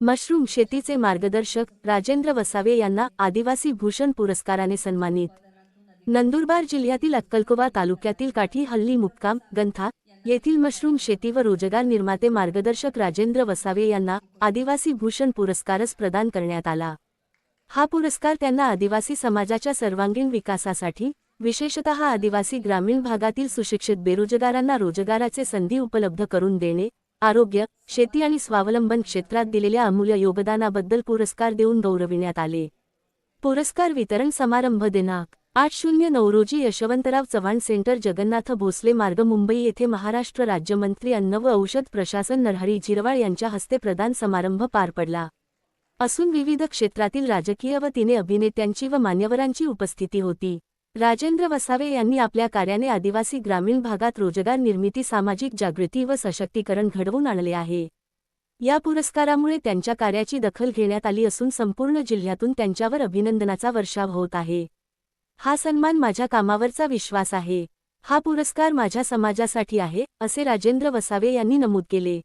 Mushroom शेतीचे मार्गदर्शक राजेंद्र वसावे यांना आदिवासी भूषण पुरस्काराने सन्मानित. नंदुरबार जिल्ह्यातील अक्कलकोवा तालुक्यातील काठी हल्ली मुक्काम गंथा येथील मशरूम शेती व रोजगार निर्माते मार्गदर्शक राजेंद्र वसावे यांना आदिवासी भूषण पुरस्कारच प्रदान करण्यात आला. हा पुरस्कार त्यांना आदिवासी समाजाच्या सर्वांगीण विकासासाठी विशेषतः आदिवासी ग्रामीण भागातील सुशिक्षित बेरोजगारांना रोजगाराचे संधी उपलब्ध करून देणे आरोग्य शेती आणि स्वावलंबन क्षेत्रात दिलेल्या अमूल्य योगदानाबद्दल पुरस्कार देऊन गौरविण्यात आले. पुरस्कार वितरण समारंभ दिनांक आठ शून्य नऊ रोजी यशवंतराव चव्हाण सेंटर जगन्नाथ भोसले मार्ग मुंबई येथे महाराष्ट्र राज्यमंत्री अन्न व औषध प्रशासन नरहरी झिरवाळ यांच्या हस्ते प्रदान समारंभ पार पडला. असून विविध क्षेत्रातील राजकीय व तिने अभिनेत्यांची व मान्यवरांची उपस्थिती होती. राजेंद्र वसावे यांनी आपल्या कार्याने आदिवासी ग्रामीण भागात रोजगार निर्मिती सामाजिक जागृती व सशक्तीकरण घडवून आणले आहे. या पुरस्कारामुळे त्यांच्या कार्याची दखल घेण्यात आली असून संपूर्ण जिल्ह्यातून त्यांच्यावर अभिनंदनाचा वर्षाव होत आहे. हा सन्मान माझ्या कामावरचा विश्वास आहे. हा पुरस्कार माझ्या समाजासाठी आहे असे राजेंद्र वसावे यांनी नमूद केले.